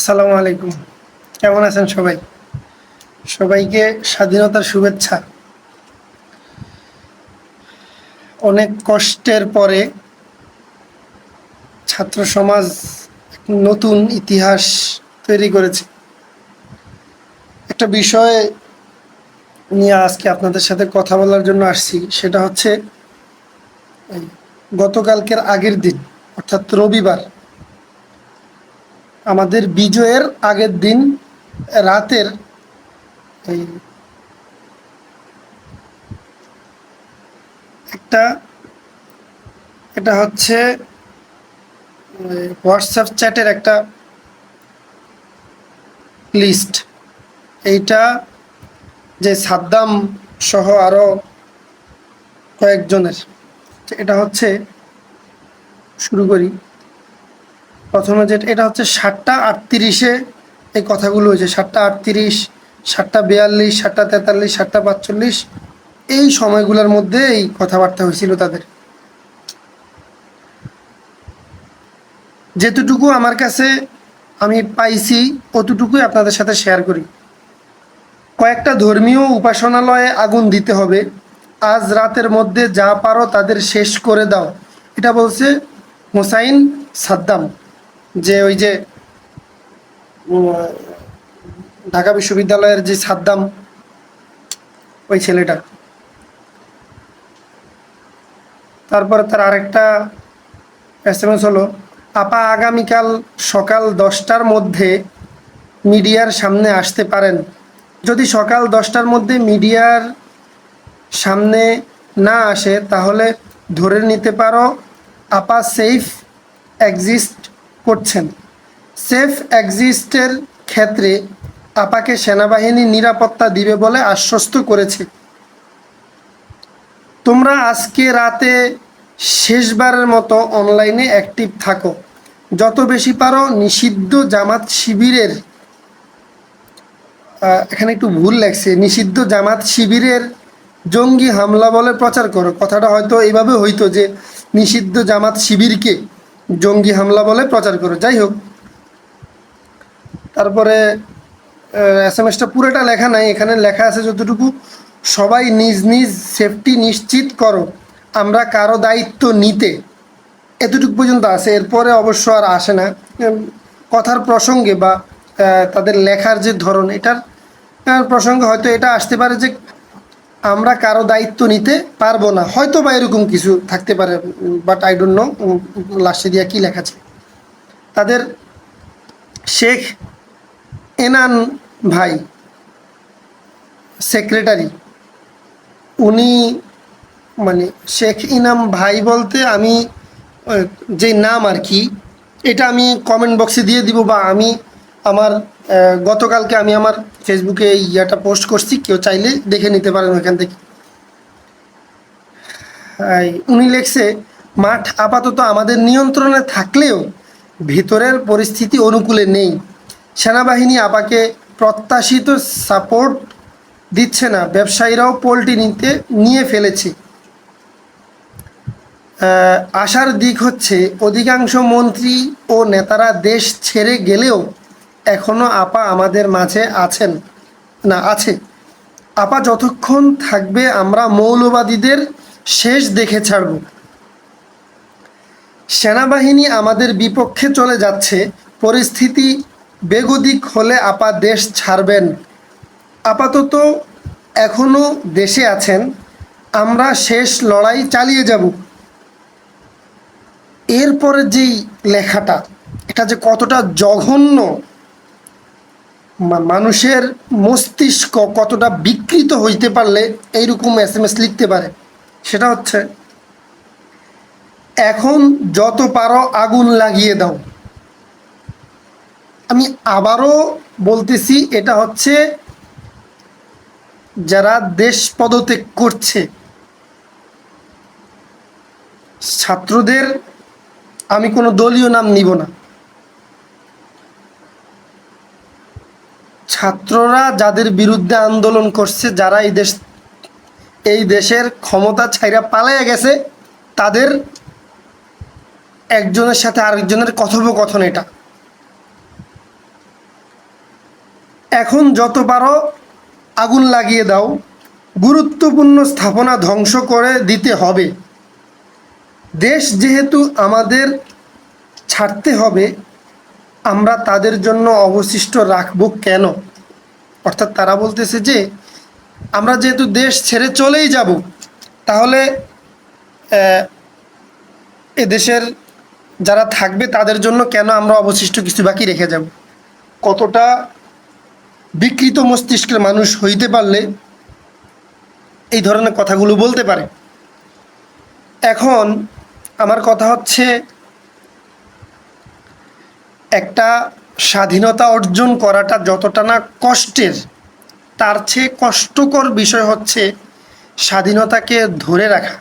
আসসালামু আলাইকুম। কেমন আছেন সবাই? সবাইকে স্বাধীনতার শুভেচ্ছা। অনেক কষ্টের পরে ছাত্র সমাজ নতুন ইতিহাস তৈরি করেছে। একটা বিষয় নিয়ে আজকে আপনাদের সাথে কথা বলার জন্য আসছি, সেটা হচ্ছে গতকালকের আগের দিন, অর্থাৎ রবিবার আমাদের বিজয়ের আগের দিন রাতের এই একটা, এটা হচ্ছে হোয়াটসঅ্যাপ চ্যাটের একটা লিস্ট এইটা যে সাদ্দাম সহ আরও কয়েকজনের। এটা হচ্ছে, শুরু করি। প্রথমে যেটা এটা হচ্ছে সাতটা আটত্রিশে এই কথাগুলো হয়েছে, সাতটা আটত্রিশ, সাতটা বিয়াল্লিশ, সাতটা তেতাল্লিশ, সাতটা পাঁচচল্লিশ, এই সময়গুলোর মধ্যে এই কথাবার্তা হয়েছিল তাদের। যেতটুকু আমার কাছে আমি পাইছি, অতটুকুই আপনাদের সাথে শেয়ার করি। কয়েকটা ধর্মীয় উপাসনালয়ে আগুন দিতে হবে। আজ রাতের মধ্যে যা পারো তাদের শেষ করে দাও। এটা বলছে হোসাইন সাদ্দাম। যে ওই যে ঢাকা বিশ্ববিদ্যালয়ের যে সাদ্দাম, ওই ছেলেটা। তারপরে তার আরেকটা এস এম এস হলো, আপা, আগামীকাল সকাল দশটার মধ্যে মিডিয়ার সামনে আসতে পারেন। যদি সকাল দশটার মধ্যে মিডিয়ার সামনে না আসে, তাহলে ধরে নিতে পারো, আপা, সেফ, এক্সিস্ট করছেন। সেফ এক্সিস্টের ক্ষেত্রে আপাকে সেনাবাহিনী নিরাপত্তা দিবে বলে আশ্বস্ত করেছে। তোমরা আজকে রাতে শেষবারের মতো অনলাইনে অ্যাক্টিভ থাকো। যত বেশি পারো নিষিদ্ধ জামাত শিবিরের এখানে একটু ভুল লাগছে, নিষিদ্ধ জামাত শিবিরের জঙ্গি হামলা বলে প্রচার করো। কথাটা হয়তো এইভাবে হইতো যে নিষিদ্ধ জামাত শিবিরকে জঙ্গি হামলা বলে প্রচার করো, যাই হোক। তারপরে এস এম এসটা পুরোটা লেখা নাই, এখানে লেখা আছে যতটুকু। সবাই নিজ নিজ সেফটি নিশ্চিত করো, আমরা কারও দায়িত্ব নিতে। এতটুকু পর্যন্ত আছে, এরপরে অবশ্য আর আসে না। কথার প্রসঙ্গে বা তাদের লেখার যে ধরন, এটার প্রসঙ্গে হয়তো এটা আসতে পারে যে আমরা কারও দায়িত্ব নিতে পারব না। হয়তো বা এরকম কিছু থাকতে পারে বাট আই ডোন্ট নো লাস্টে দিয়া কী লেখা আছে। তাদের শেখ এনান ভাই সেক্রেটারি উনি মানে শেখ ইনাম ভাই বলতে আমি যে নাম আর কি, এটা আমি কমেন্ট বক্সে দিয়ে দিব বা আমি আমার গতকালকে আমি আমার ফেসবুকে এই ইয়াটা পোস্ট করছি, কেউ চাইলে দেখে নিতে পারেন ওখান থেকে। উনি লেখছে, মাঠ আপাতত আমাদের নিয়ন্ত্রণে থাকলেও ভিতরের পরিস্থিতি অনুকূলে নেই। সেনাবাহিনী আপাকে প্রত্যাশিত সাপোর্ট দিচ্ছে না। ব্যবসায়ীরাও পোলট্রি নিতে, নিয়ে ফেলেছে। আশার দিক হচ্ছে, অধিকাংশ মন্ত্রী ও নেতারা দেশ ছেড়ে গেলেও এখনও আপা আমাদের মাঝে আছেন? না, আছে। আপা যতক্ষণ থাকবে আমরা মৌলবাদীদের শেষ দেখে ছাড়ব। সেনাবাহিনী আমাদের বিপক্ষে চলে যাচ্ছে। পরিস্থিতি বেগদিক হলে আপা দেশ ছাড়বেন। আপাতত এখনও দেশে আছেন। আমরা শেষ লড়াই চালিয়ে যাব। এরপরে যেই লেখাটা, এটা যে কতটা জঘন্য! মানুষের মস্তিষ্ক কতটা বিকৃত হইতে পারলে এইরকম এস এম এস লিখতে পারে? সেটা হচ্ছে, এখন যত পারো আগুন লাগিয়ে দাও। আমি আবারও বলতেছি, এটা হচ্ছে যারা দেশ পদত্যাগ করছে, ছাত্রদের আমি কোনো দলীয় নাম নিব না। ছাত্ররা যাদের বিরুদ্ধে আন্দোলন করছে, যারা এই দেশ এই দেশের ক্ষমতা ছাইরা পালাইয়া গেছে, তাদের একজনের সাথে আরেকজনের কথোপকথন এটা। এখন যত পারো আগুন লাগিয়ে দাও, গুরুত্বপূর্ণ স্থাপনা ধ্বংস করে দিতে হবে। দেশ যেহেতু আমাদের ছাড়তে হবে, আমরা তাদের জন্য অবশিষ্ট রাখব কেন? অর্থাৎ তারা বলতেছে যে, আমরা যেহেতু দেশ ছেড়ে চলেই যাব, তাহলে, এ দেশের যারা থাকবে তাদের জন্য কেন আমরা অবশিষ্ট কিছু বাকি রেখে যাব? কতটা বিকৃত মস্তিষ্কের মানুষ হইতে পারলে এই ধরনের কথাগুলো বলতে পারে? এখন আমার কথা হচ্ছে, একটা স্বাধীনতা অর্জন করাটা যতটা না কষ্টের, তার চেয়ে কষ্টকর বিষয় হচ্ছে স্বাধীনতাকে ধরে রাখা।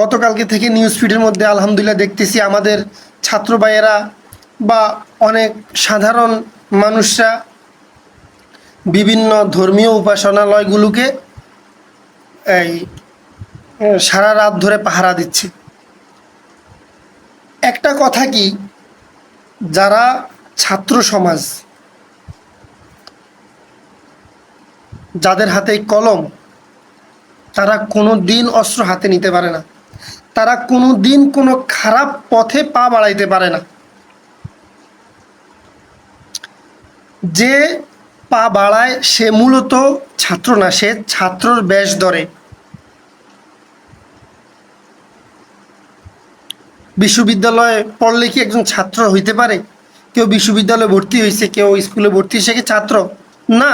গতকালকে থেকে নিউজ ফিডের মধ্যে আলহামদুলিল্লাহ দেখতেছি আমাদের ছাত্র ভাইয়েরা বা অনেক সাধারণ মানুষরা বিভিন্ন ধর্মীয় উপাসনালয়গুলোকে এই, সারা রাত ধরে পাহারা দিচ্ছে। একটা কথা কি? যারা ছাত্র সমাজ, যাদের হাতে কলম, তারা কোনো দিন অস্ত্র হাতে নিতে পারে না। তারা কোনো দিন কোনো খারাপ পথে পা বাড়াইতে পারে না। যে পা বাড়ায় সে মূলত ছাত্র না, সে ছাত্রর বেশ ধরে। বিশ্ববিদ্যালয়ে পড়লে কি একজন ছাত্র হইতে পারে? কেউ বিশ্ববিদ্যালয়ে ভর্তি হয়েছে কেউ স্কুলে ভর্তি হয়েছে ছাত্র? না।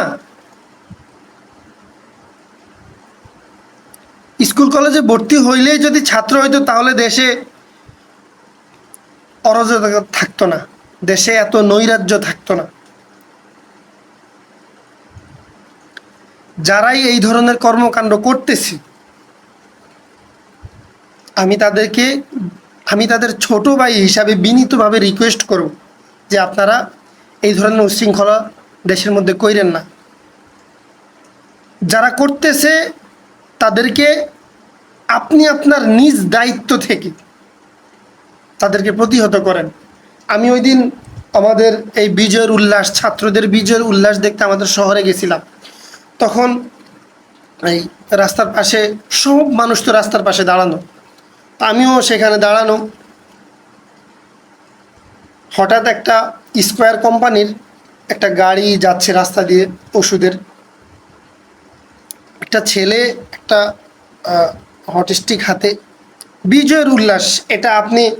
স্কুল কলেজে ভর্তি হইলেই যদি ছাত্র হইতো, তাহলে দেশে অরাজকতা থাকতো না। দেশে এত নৈরাজ্য থাকতো না। যারাই এই ধরনের কর্মকাণ্ড করতেছে, আমি তাদেরকে আমি তাদের ছোট ভাই হিসাবে বিনীতভাবে রিকোয়েস্ট করব যে আপনারা এই ধরনের উশৃঙ্খলা দেশের মধ্যে কইরেন না। যারা করতেছে তাদেরকে আপনি আপনার নিজ দায়িত্ব থেকে তাদেরকে প্রতিহত করেন। আমি ওই দিন আমাদের এই বিজয়ের উল্লাস, ছাত্রদের বিজয়ের উল্লাস দেখতে আমাদের শহরে গেছিলাম। তখন এই রাস্তার পাশে সব মানুষ তো রাস্তার পাশে দাঁড়ানো। আমিও সেখানে দাঁড়ানো। হঠাৎ একটা স্কোয়ার কোম্পানির একটা গাড়ি যাচ্ছে রাস্তা দিয়ে ওষুধের একটা ছেলে, একটা হটিস্টিক হাতে। বিজয়ের উল্লাস, এটা আপনি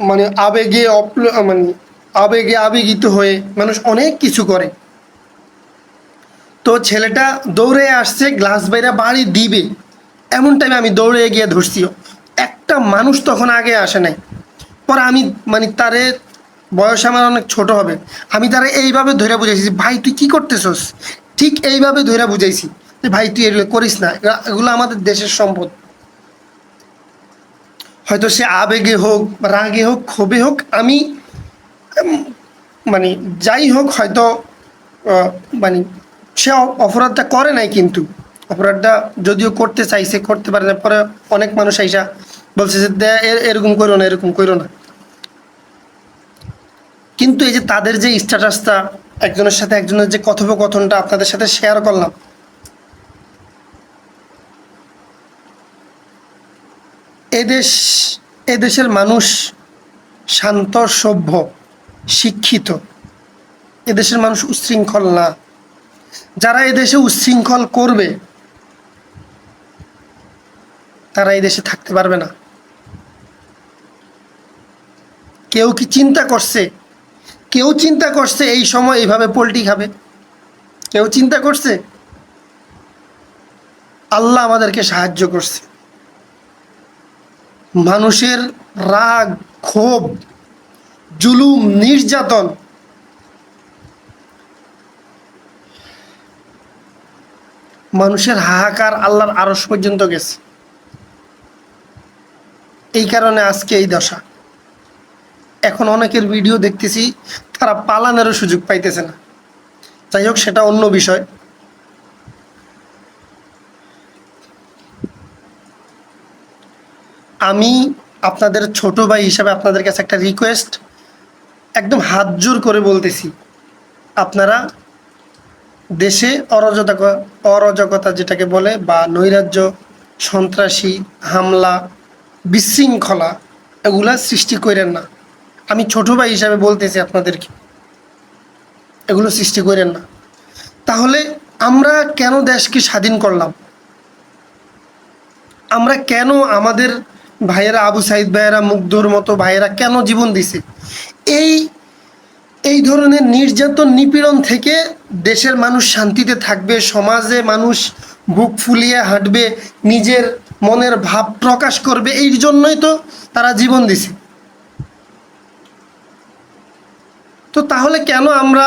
মানে আবেগে অপ্ল- মানে আবেগে আবেগিত হয়ে মানুষ অনেক কিছু করে। তো ছেলেটা দৌড়ে আসছে, গ্লাস বাইরে বাড়ি দিবে। এমন টাইমে আমি দৌড়ে গিয়ে একটা মানুষ তখন আগে আসে নাই। পরে আমি মানে তারে বয়স আমার অনেক ছোট হবে। আমি তারা এইভাবে ধরে বুঝাইছি ভাই, তুই কি করতেছস? ঠিক এইভাবে ধরে বুঝাইছি যে, ভাই, তুই এগুলো করিস না। এগুলো আমাদের দেশের সম্পদ। হয়তো সে আবেগে হোক রাগে হোক, ক্ষোভে হোক, আমি মানে যাই হোক, হয়তো মানে সে অপরাধটা করে নাই কিন্তু। অপরাধটা যদিও করতে চাইছে, করতে পারে না পরে অনেক মানুষ আইসা বলছে যে এরকম করো না, এরকম করো না। কিন্তু এই যে তাদের যে স্ট্যাটাসটা একজনের সাথে একজনের যে কথোপকথনটা আপনাদের সাথে শেয়ার করলাম, এদেশ, এদেশের মানুষ শান্ত, সভ্য, শিক্ষিত। এদেশের মানুষ উচ্ছৃঙ্খল না। যারা এদেশে উচ্ছৃঙ্খল করবে, তারা এই দেশে থাকতে পারবে না। কেউ কি চিন্তা করছে? কেউ চিন্তা করছে এই সময় এইভাবে পোলট্রি খাবে? কেউ চিন্তা করছে? আল্লাহ আমাদেরকে সাহায্য করছে। মানুষের রাগ, ক্ষোভ, জুলুম, নির্যাতন মানুষের হাহাকার আল্লাহর আরস পর্যন্ত গেছে। এই কারণে আজকে এই দশা। এখন অনেকের ভিডিও দেখতেছি, তারা পালানোরও সুযোগ পাইতেছে না। যাই হোক, সেটা অন্য বিষয়। আমি আপনাদের ছোট ভাই হিসাবে আপনাদের কাছে একটা রিকোয়েস্ট একদম হাত জোর করে বলতেছি। আপনারা দেশে অরাজকতা অরাজকতা যেটাকে বলে, বা নৈরাজ্য, সন্ত্রাসী, হামলা, বিশৃঙ্খলা, এগুলা সৃষ্টি করেন না। আমি ছোট ভাই হিসাবে বলতেছি আপনাদেরকে। এগুলো সৃষ্টি করেন না। তাহলে আমরা কেন দেশকে স্বাধীন করলাম? আমরা কেন আমাদের ভাইয়েরা আবু সাইদ ভাইয়েরা, মুগ্ধর মতো ভাইয়েরা কেন জীবন দিছে? এই এই ধরনের নির্যাতন নিপীড়ন থেকে দেশের মানুষ শান্তিতে থাকবে, সমাজে মানুষ বুক ফুলিয়ে হাঁটবে, নিজের মনের ভাব প্রকাশ করবে, এই জন্যই তো তারা জীবন দিছে। তো তাহলে কেন আমরা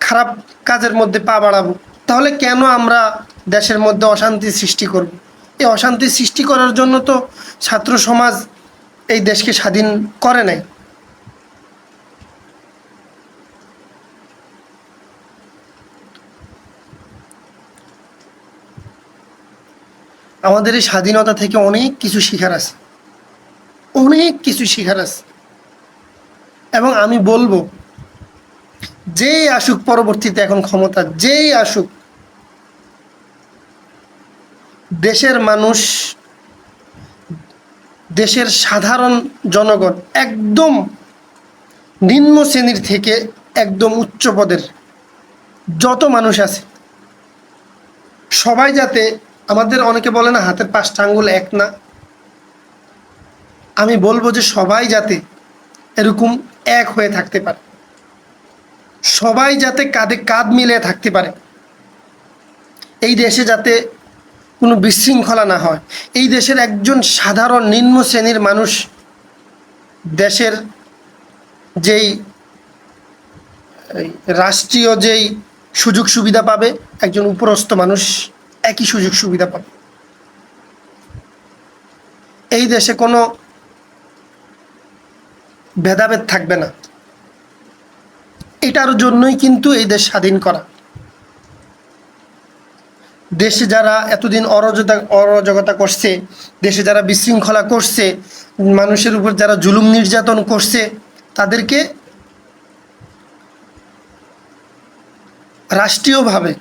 খারাপ কাজের মধ্যে পা বাড়াবো? তাহলে কেন আমরা দেশের মধ্যে অশান্তি সৃষ্টি করব? এই অশান্তি সৃষ্টি করার জন্য তো ছাত্র সমাজ এই দেশকে স্বাধীন করে নাই। আমাদের এই স্বাধীনতা থেকে অনেক কিছু শিখার আছে। অনেক কিছু শিখার আছে। এবং আমি বলব, যেই আসুক পরবর্তীতে এখন ক্ষমতা, যেই আসুক, দেশের মানুষ, দেশের সাধারণ জনগণ একদম নিম্ন শ্রেণির থেকে একদম উচ্চ পদের যত মানুষ আছে, সবাই যাতে আমাদের অনেকে বলে না, হাতের পাঁচটা আঙ্গুল এক না। আমি বলব যে সবাই যাতে এরকম এক হয়ে থাকতে পারে। সবাই যাতে কাঁধে কাঁধ মিলিয়ে থাকতে পারে। এই দেশে যাতে কোনো বিশৃঙ্খলা না হয়। এই দেশের একজন সাধারণ নিম্ন শ্রেণির মানুষ দেশের যেই রাষ্ট্রীয় যেই সুযোগ সুবিধা পাবে, একজন উপরস্থ মানুষ একই সুযোগ সুবিধা পাবে। এই দেশে কোনো ভেদাভেদ থাকবে না। এটার জন্যই কিন্তু এই দেশ স্বাধীন করা। দেশে যারা এতদিন অরাজকতা অরাজকতা করছে, দেশে যারা বিশৃঙ্খলা করছে, মানুষের উপর যারা জুলুম নির্যাতন করছে, তাদেরকে রাষ্ট্রীয়ভাবে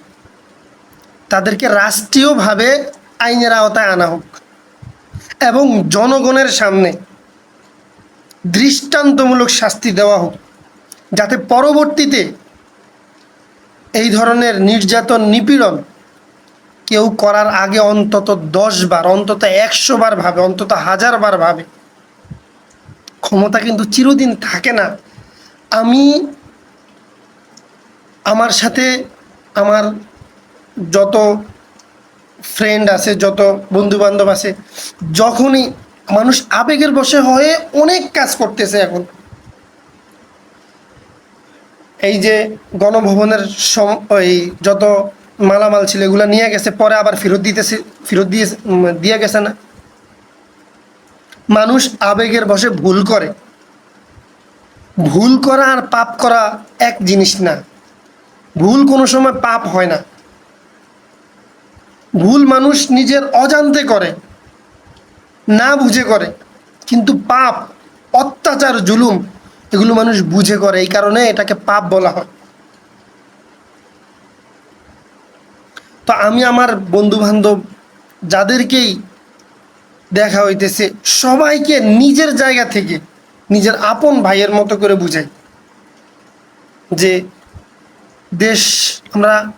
তাদেরকে রাষ্ট্রীয়ভাবে আইনের আওতায় আনা হোক। এবং জনগণের সামনে দৃষ্টান্তমূলক শাস্তি দেওয়া হোক, যাতে পরবর্তীতে এই ধরনের নির্যাতন নিপীড়ন কেউ করার আগে অন্তত দশ বার, অন্তত একশো বার ভাবে, অন্তত হাজার বার ভাবে, ক্ষমতা কিন্তু চিরদিন থাকে না। আমি আমার সাথে আমার যত ফ্রেন্ড আছে, যত বন্ধু বান্ধব আছে, যখনই মানুষ আবেগের বসে হয়ে অনেক কাজ করতেছে এখন। এই যে গণভবনের সম ওই যত মালামাল ছিল, এগুলো নিয়ে গেছে, পরে আবার ফেরত দিতেছে, ফেরত দিয়ে দিয়ে গেছে না। মানুষ আবেগের বসে ভুল করে। ভুল করা আর পাপ করা এক জিনিস না। ভুল কোনো সময় পাপ হয় না। ভুল মানুষ নিজের অজান্তে করে। না বুঝে করে। কিন্তু পাপ, অত্যাচার, জুলুম, এগুলো মানুষ বুঝে করে। এই কারণে এটাকে পাপ বলা হয়। তো আমি আমার বন্ধু বান্ধব যাদেরকেই দেখা হইতেছে, সবাইকে নিজের জায়গা থেকে, নিজের আপন ভাইয়ের মতো করে বুঝাই। যে দেশ আমরা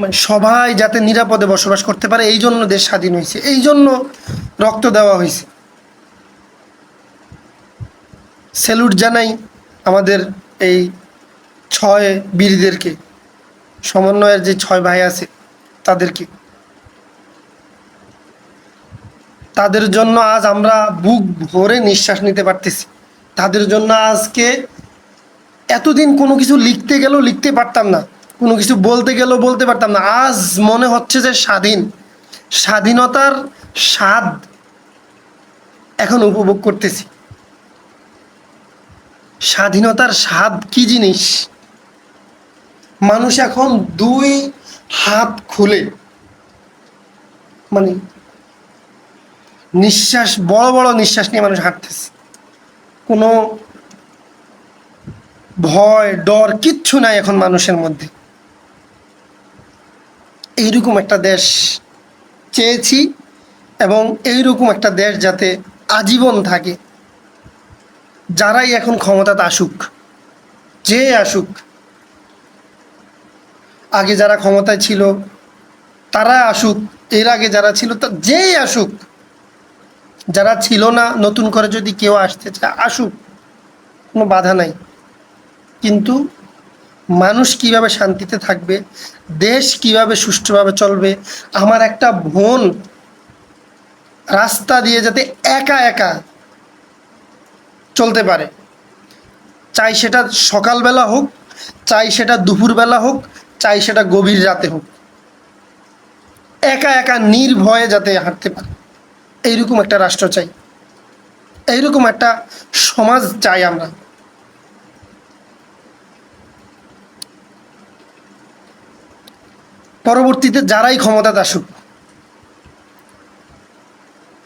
মানে সবাই যাতে নিরাপদে বসবাস করতে পারে, এই জন্য দেশ স্বাধীন হয়েছে, এই জন্য রক্ত দেওয়া হয়েছে। স্যালুট জানাই আমাদের এই ছয় বীরদেরকে, সমন্বয়ের যে ছয় ভাই আছে তাদেরকে। তাদের জন্য আজ আমরা বুক ভরে নিঃশ্বাস নিতে পারতেছি। তাদের জন্য আজকে এতদিন কোনো কিছু লিখতে গেলেও লিখতে পারতাম না। কোনো কিছু বলতে গেলেও বলতে পারতাম না। আজ মনে হচ্ছে যে স্বাধীন। স্বাধীনতার স্বাদ এখন উপভোগ করতেছি। স্বাধীনতার স্বাদ কি জিনিস? মানুষ এখন দুই হাত খুলে মানে নিঃশ্বাস, বড় বড় নিঃশ্বাস নিয়ে মানুষ হাঁটতেছে। কোনো ভয়, ডর কিচ্ছু নাই এখন মানুষের মধ্যে। এইরকম একটা দেশ চেয়েছি এবং এইরকম একটা দেশ যাতে আজীবন থাকে। যারাই এখন ক্ষমতাতে আসুক, যে আসুক, আগে যারা ক্ষমতায় ছিল, তারা আসুক, এর আগে যারা ছিল, তা যেই আসুক, যারা ছিল না, নতুন করে যদি কেউ আসতে চায়, আসুক, কোনো বাধা নাই। কিন্তু মানুষ কীভাবে শান্তিতে থাকবে, দেশ কীভাবে সুষ্ঠুভাবে চলবে, আমার একটা বোন রাস্তা দিয়ে যাতে একা একা চলতে পারে। চাই সেটা সকালবেলা হোক, চাই সেটা দুপুরবেলা হোক, চাই সেটা গভীর রাতে হোক। একা একা নির্ভয়ে যাতে হাঁটতে পারে। এইরকম একটা রাষ্ট্র চাই। এইরকম একটা সমাজ চাই আমরা। পরবর্তীতে যারাই ক্ষমতাতে আসুক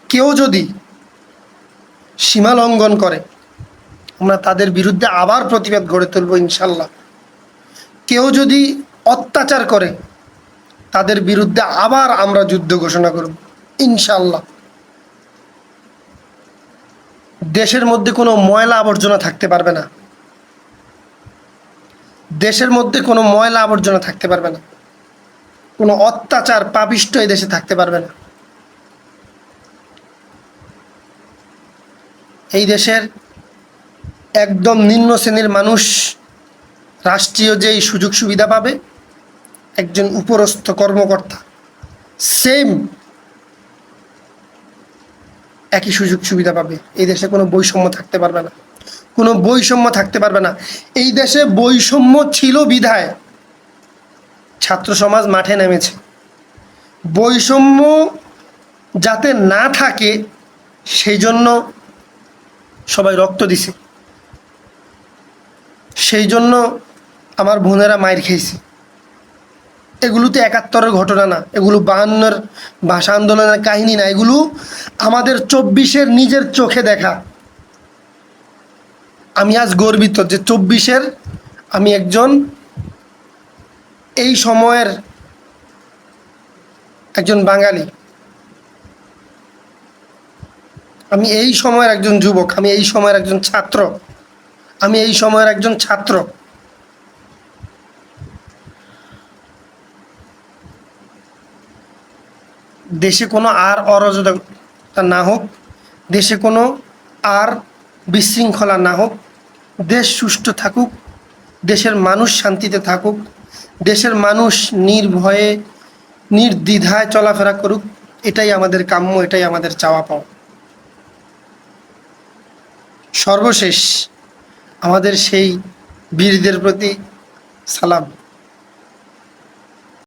কেউ যদি সীমা লঙ্ঘন করে, আমরা তাদের বিরুদ্ধে আবার প্রতিবাদ গড়ে তুলব ইনশাল্লাহ। কেউ যদি অত্যাচার করে, তাদের বিরুদ্ধে আবার আমরা যুদ্ধ ঘোষণা করব ইনশাল্লাহ। দেশের মধ্যে কোনো ময়লা আবর্জনা থাকতে পারবে না। দেশের মধ্যে কোনো ময়লা আবর্জনা থাকতে পারবে না। কোনো অত্যাচার পাপিষ্ট এই দেশে থাকতে পারবে না। এই দেশের একদম নিম্ন শ্রেণির মানুষ রাষ্ট্রীয় যেই সুযোগ সুবিধা পাবে, একজন উপরস্থ কর্মকর্তা সেম একই সুযোগ সুবিধা পাবে। এই দেশে কোনো বৈষম্য থাকতে পারবে না। কোনো বৈষম্য থাকতে পারবে না। এই দেশে বৈষম্য ছিল বিধায়। ছাত্র সমাজ মাঠে নেমেছে। বৈষম্য যাতে না থাকে সেই জন্য সবাই রক্ত দিছে। সেই জন্য আমার বোনেরা মায়ের খেয়েছে। এগুলো তো একাত্তরের ঘটনা না, এগুলো বাহান্নর ভাষা আন্দোলনের কাহিনী না, এগুলো আমাদের চব্বিশের নিজের চোখে দেখা। আমি আজ গর্বিত যে চব্বিশের আমি একজন এই সময়ের একজন বাঙালি। আমি এই সময়ের একজন যুবক, আমি এই সময়ের একজন ছাত্র, আমি এই সময়ের একজন ছাত্র। দেশে কোনো আর অরাজকতা না হোক, দেশে কোনো আর বিশৃঙ্খলা না হোক, দেশ সুষ্ঠু থাকুক, দেশের মানুষ শান্তিতে থাকুক দেশের মানুষ নির্ভয়ে, নির্দ্বিধায় চলাফেরা করুক, এটাই আমাদের কাম্য, এটাই আমাদের চাওয়া পাওয়া। সর্বশেষ আমাদের সেই বীরদের প্রতি সালাম।